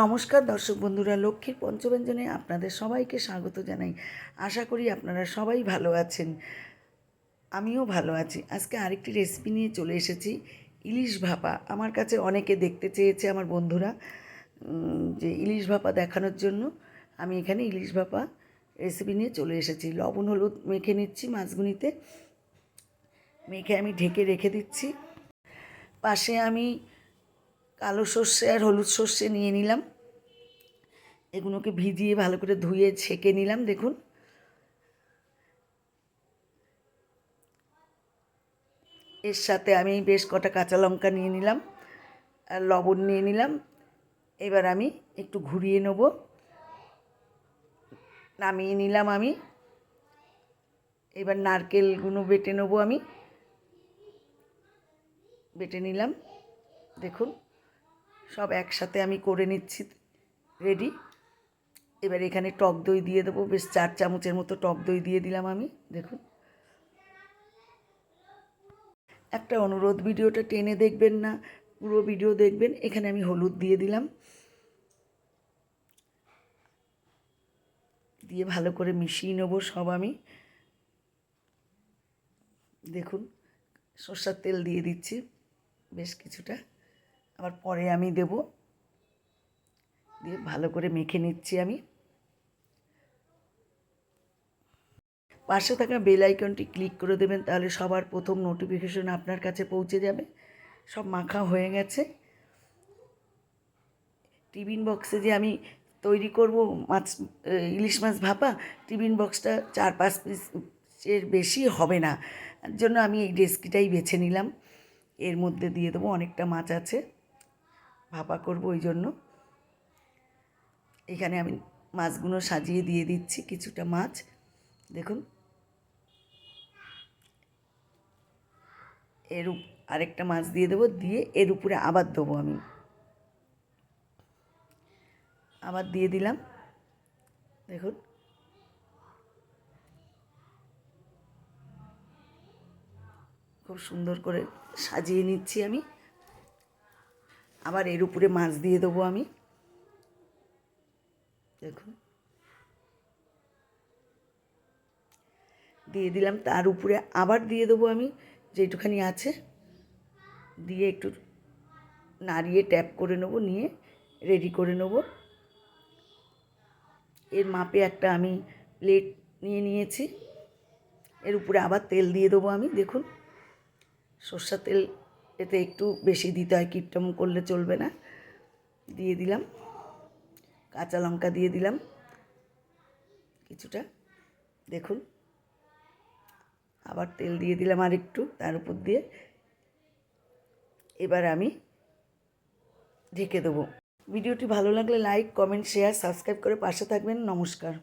নমস্কার দর্শক বন্ধুরা, লক্ষ্মীর পঞ্চব্যঞ্জনে আপনাদের সবাইকে স্বাগত জানাই। আশা করি আপনারা সবাই ভালো আছেন। আমিও ভালো আছি। আজকে আরেকটি রেসিপি নিয়ে চলে এসেছি, ইলিশ ভাপা। আমার কাছে অনেকে দেখতে চেয়েছে আমার বন্ধুরা যে ইলিশ ভাপা দেখানোর জন্য। আমি এখানে ইলিশ ভাপা রেসিপি নিয়ে চলে এসেছি। লবণ, হলুদ মেখে নিচ্ছি মাছগুনিতে। মেখে আমি ঢেকে রেখে দিচ্ছি। পাশে আমি কালো সর্ষে আর হলুদ সর্ষে নিয়ে নিলাম। এগুলোকে ভিজিয়ে ভালো করে ধুয়ে ছেঁকে নিলাম, দেখুন। এর সাথে আমি বেশ কটা কাঁচা লঙ্কা নিয়ে নিলাম আর লবণ নিয়ে নিলাম। এবার আমি একটু ঘুরিয়ে নেব। নামিয়ে নিলাম আমি। এবার নারকেলগুলো বেটে নেব আমি। বেটে নিলাম, দেখুন। সব একসাথে আমি করে নিচ্ছি রেডি এবার এখানে টক দই দিয়ে দেবো, বেশ চার চামচের মতো টক দই দিয়ে দিলাম আমি, দেখুন। একটা অনুরোধ, ভিডিওটা টেনে দেখবেন না, পুরো ভিডিও দেখবেন, এখানে আমি হলুদ দিয়ে দিলাম। দিয়ে ভালো করে মিশিয়ে নেব সব আমি। দেখুন, সর্ষার তেল দিয়ে দিচ্ছি, বেশ কিছুটা। আবার পরে আমি দেব। দিয়ে ভালো করে মেখে নিচ্ছি আমি। পাশে থাকা বেল আইকনটি ক্লিক করে দেবেন, তাহলে সবার প্রথম নোটিফিকেশন আপনার কাছে পৌঁছে যাবে। সব মাখা হয়ে গেছে। টিফিন বক্সে যে আমি তৈরি করব মাছ ইলিশ মাছ ভাপা, টিফিন বক্সটা চার পাঁচ পিসের বেশি হবে না। জন্য আমি এই রেসিপিটাই বেছে নিলাম। এর মধ্যে দিয়ে দেবো অনেকটা মাছ আছে। ভাপা করব ওই জন্য এখানে আমি মাছগুলো সাজিয়ে দিয়ে দিচ্ছি, কিছুটা মাছ। দেখুন। এর আরেকটা মাছ দিয়ে দেবো, দিয়ে এর উপরে আবার দেবো আমি। আবার দিয়ে দিলাম। দেখুন। খুব সুন্দর করে সাজিয়ে নিচ্ছি আমি। আবার এর উপরে মাছ দিয়ে দেবো আমি। দেখুন। দিয়ে দিলাম, তার উপরে আবার দিয়ে দেবো আমি, যেটুখানি আছে। দিয়ে একটু নাড়িয়ে ট্যাপ করে নেব, নিয়ে রেডি করে নেব। এর মাপে একটা আমি প্লেট নিয়ে নিয়েছি। এর উপরে আবার তেল দিয়ে দেবো আমি, দেখুন। সর্ষার তেল এতে একটু বেশি দিতে হয় কিপটম করলে চলবে না। দিয়ে দিলাম। কাঁচা লঙ্কা দিয়ে দিলাম। কিছুটা। দেখুন। আবার তেল দিয়ে দিলাম আর একটু তার উপর দিয়ে। এবার আমি ঢেকে দেবো। ভিডিওটি ভালো লাগলে লাইক, কমেন্ট, শেয়ার, সাবস্ক্রাইব করে পাশে থাকবেন। নমস্কার।